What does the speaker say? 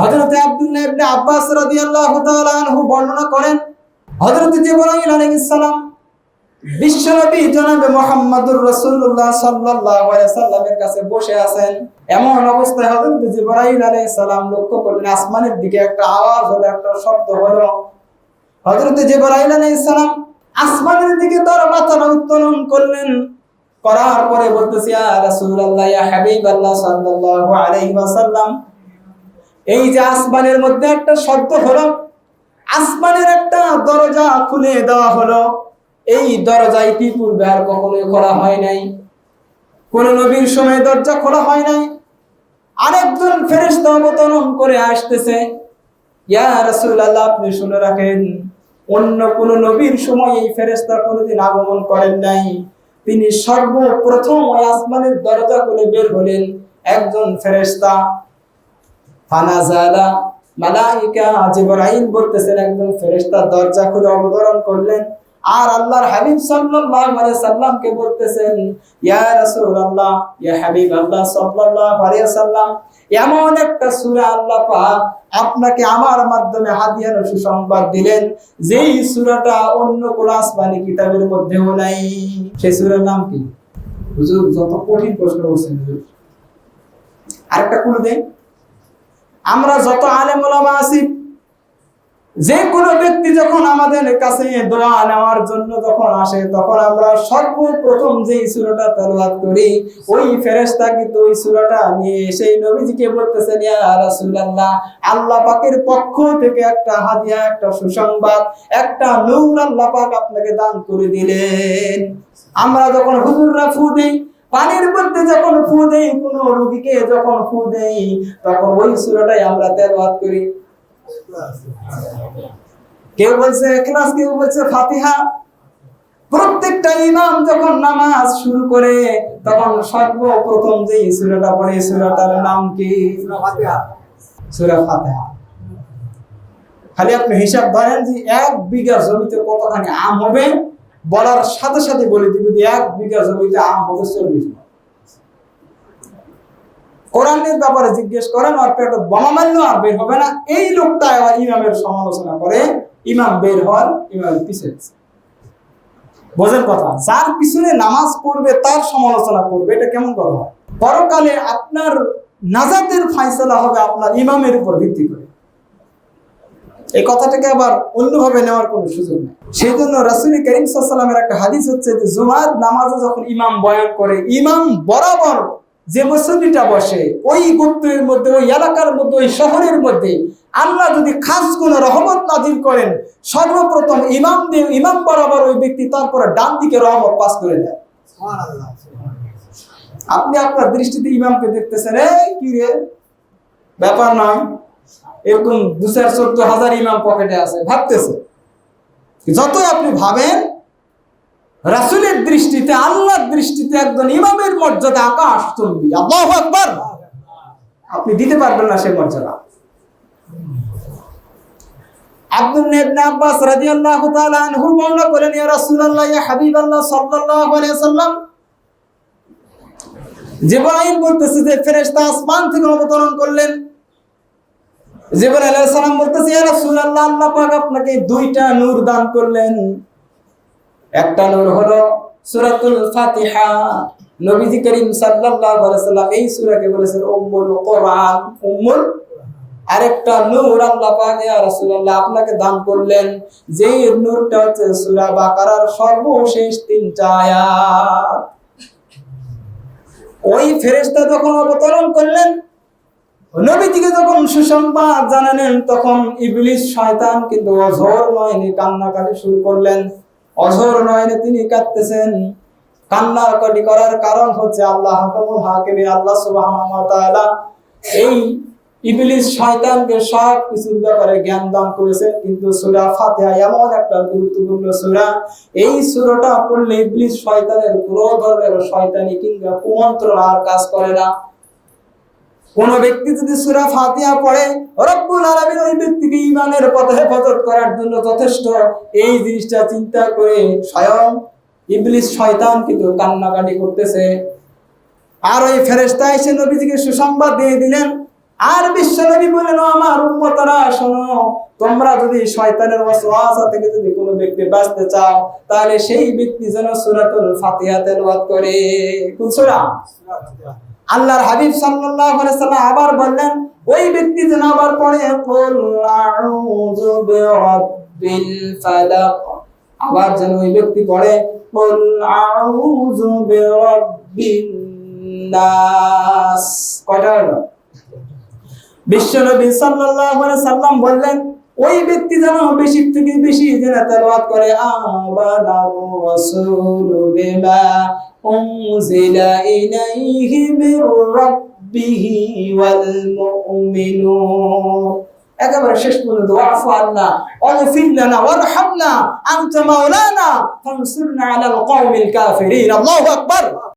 হযরত আব্দুল্লাহ ইবনে আব্বাস রাদিয়াল্লাহু তাআলা আনহু বর্ণনা করেন, হযরত জিবরাইল আলাইহিস সালাম বিশ্বনবী জনাবে রাসূলুল্লাহ সাল্লাল্লাহু আলাইহি সাল্লামের কাছে বসে আছেন। এমন অবস্থায় হযরত জিবরাইল আলাইহিস সালাম লক্ষ্য করলেন, আসমানের দিকে একটা আওয়াজ হলো, একটা শব্দ হলো। হযরত জিবরাইল আলাইহিস সালাম আসমানের দিকে তার মাথাটা উত্তোলন করলেন। করার পরে বলতেছি, ইয়া রাসূলুল্লাহ, ইয়া হাবিবাল্লাহ সাল্লাল্লাহু আলাইহি ওয়াসাল্লাম এই যে আসমানের মধ্যে একটা শব্দ হলো, আসমানের একটা দরজা খুলে দেওয়া হলো। এই দরজা ইতিপূর্বে আর কখনোই খোলা হয় নাই। কোন নবীর সময় দরজা খোলা হয় নাই। আরেকজন ফেরেশতা অবতরণ করে আসতেছে, ইয়া রাসূলুল্লাহ, আপনি শুনে রাখেন, অন্য কোন নবীর সময় এই ফেরেশতা কোনোদিন আগমন করেন নাই। তিনি সর্বপ্রথম ওই আসমানের দরজা খুলে বের হলেন একজন ফেরেশতা। ফানাজালা মালাইকা জিবরাইল বলতেছেন একজন ফেরেশতা দরজা খুলে অবতরণ করলেন। আর আল্লাহর হাবিব সাল্লাল্লাহু আলাইহি সাল্লামকে বলতেছেন, ইয়া রাসূলুল্লাহ, ইয়া হাবিব আল্লাহ সাল্লাল্লাহু আলাইহি সাল্লাম, এমন একটা সূরা আল্লাহ আপনাকে আমার মাধ্যমে হাদিয়ার সুসংবাদ দিলেন, যেই সূরাটা অন্য কোন আসমানি কিতাবের মধ্যেও নাই। সেই সূরার নাম কি? হুজুর, যত কঠিন প্রশ্ন করছেন আরেকটা ক্লু দেন। আমরা যত আলেম ওলামা আছি, যে কোনো ব্যক্তি যখন আমাদের কাছে দোয়া নেওয়ার জন্য যখন আসে, তখন আমরা সর্বপ্রথম যে সূরাটা তেলাওয়াত করি, ওই ফেরেশতা কিন্তু ওই সূরাটা নিয়ে সেই নবীজিকে বলতেছেন, ইয়া রাসূলুল্লাহ, আল্লাহ পাকের পক্ষ থেকে একটা হাদিয়া, একটা সুসংবাদ, একটা নূর আল্লাহ পাক আপনাকে দান করে দিলেন। আমরা যখন হুজুররা ফু পানির মধ্যে যখন ফু দেই কোন রোগীকে যখন ফু দেই তখন ওই সূরাটাই আমরা তেলাওয়াত করি। কেউ বলছে এখলাস কেউ বলছে ফাতিহা। প্রত্যেকটা ইমাম যখন নামাজ শুরু করে তখন সর্বপ্রথম যে সূরাটা পড়ে সূরাটার নাম কি? সূরা ফাতিহা। খালি আপনি হিসাব ধরেন যে এক বিঘা জমিতে কতখানি আম হবে? বলার সাথে সাথে বলে দিবে যে এক বিঘা জমিতে আম হবে, চল্লিশ। কোরআনের ব্যাপারে জিজ্ঞেস করেন আর পেট বোমা মারলেও আর বের হবে না। এই লোকটা আবার ইমামের সমালোচনা করে, ইমাম বের হওয়ার ইমাম পিছিয়ে বোঝেন কথা, যার পিছনে নামাজ পড়বে, তার সমালোচনা করবে, এটা কেমন কথা? পরকালে আপনার নাজাতের ফাইসলা হবে আপনার ইমামের উপর ভিত্তি করে। এই কথাটাকে আবার অন্যভাবে নেওয়ার কোনো সুযোগ নেই। সেই জন্য রাসুল করিম সাল্লামের একটা হাদিস হচ্ছে যে জুমার নামাজে যখন ইমাম বয়ান করে ইমাম বরাবর যে মসজিদটা বসে ওই গোত্রের মধ্যে ওই এলাকার মধ্যে ওই শহরের মধ্যে আল্লাহ যদি খাস কোন রহমত নাজির করেন সর্বপ্রথম ইমাম দিয়ে ইমাম বরাবর ওই ব্যক্তি তারপরে ডান দিকে রহমত পাস করে দেয়। আপনি আপনার দৃষ্টিতে ইমামকে দেখতেছেন এই কি রে? ব্যাপার নয়। এরকম দু চার চোদ্দ হাজার ইমাম পকেটে আছে, ভাবতেছে। যতই আপনি ভাবেন, রাসুলের দৃষ্টিতে, আল্লাহর দৃষ্টিতে একজন ইমামের মর্যাদা আকাশ চলবি আল্লাহ আপনি দিতে পারবেন না সে মর্যাদা। আব্দুল ইয়া হাবিবাল্লাহ বলতেছে যে ফেরেশতা আসমান থেকে অবতরণ করলেন জিবরাইল আলাইহিস সালাম বলতেছে, ইয়া রাসূলুল্লাহ, আল্লাহ পাক আপনাকে দুইটা নূর দান করলেন। একটা নূর হলো সূরাতুল ফাতিহা। নবীজি করিম সাল্লাল্লাহু আলাইহি সাল্লাম এই সূরাকে বলেছেন, উম্মুল কোরআন, উম্মুল আরেকটা নূর আল্লাহ পাক, ইয়া রাসূলুল্লাহ, আপনাকে দান করলেন। যেই নূরটা হচ্ছে সূরা বাকারার সর্বশেষ তিনটা আয়াত। ওই ফেরেশতা যখন অবতরণ করলেন নবীজিকে যখন সুসংবাদ জানালেন, তখন ইবলিস শয়তান কিন্তু অঝোর নয়নে কান্নাকাটি শুরু করলেন। অঝোর নয়নে তিনি কাঁদতেছেন। কান্নাকাটি করার কারণ হচ্ছে আল্লাহ হাকামুল হাকিমের আল্লাহ সুবহানাহু ওয়া তাআলা এই ইবলিস শয়তানকে সব কিছুর ব্যাপারে জ্ঞান দান করেছেন। কিন্তু সূরা ফাতিহা এমন একটা গুরুত্বপূর্ণ সূরা। এই সূরাটা পড়লে ইবলিস শয়তানের কোনো ধরনের শয়তানি কিংবা কুমন্ত্রণা আর কাজ করে না। কোন ব্যক্তি যদি সুরা ফাতিয়া পড়ে, রব্বুল আলামিন ওই ব্যক্তিকে ইমানের পথে হেফাজত করার জন্য যথেষ্ট। এই জিনিসটা চিন্তা করে স্বয়ং ইবলিস শয়তান কিন্তু কান্নাকাটি করতেছে। আর ওই ফেরেশতা এসে নবীজিকে সুসংবাদ দিয়ে দিলেন আর বিশ্বনবী বলেন আমার উম্মতরা, শোনো, তোমরা যদি শয়তানের ওয়াসওয়াসা থেকে যদি কোনো ব্যক্তি বাঁচতে চাও, তাহলে সেই ব্যক্তি যেন সূরাতুল ফাতিহা তেলাওয়াত করে। কোন সূরা? আল্লাহর হাবিব সাল্লাল্লাহু আলাইহি সাল্লাম আবার বললেন, ওই ব্যক্তি যেন আবার পড়ে, কুল আউযু বিরাব্বিল ফালাক। আবার যেন ওই ব্যক্তি পড়ে, কুল আউযু বিরাব্বিন নাস। কয়টা হলো? বিশ্বনবী সাল্লাল্লাহু আলাইহি সাল্লাম বললেন, ওই ব্যক্তি যেন বেশি থেকে বেশি যেন তেলাওয়াত করে আমানার রাসূলু বিমা উনজিলা ইলাইহি মির রাব্বিহি ওয়াল মুমিনুন। একেবারে শেষ পর্যন্ত, ওয়াফু আল্লাহ ওয়াগফির লানা, ওয়ারহামনা, আনতা মাওলানা, ফানসুরনা আলাল কওমিল কাফিরিন, আল্লাহু আকবার।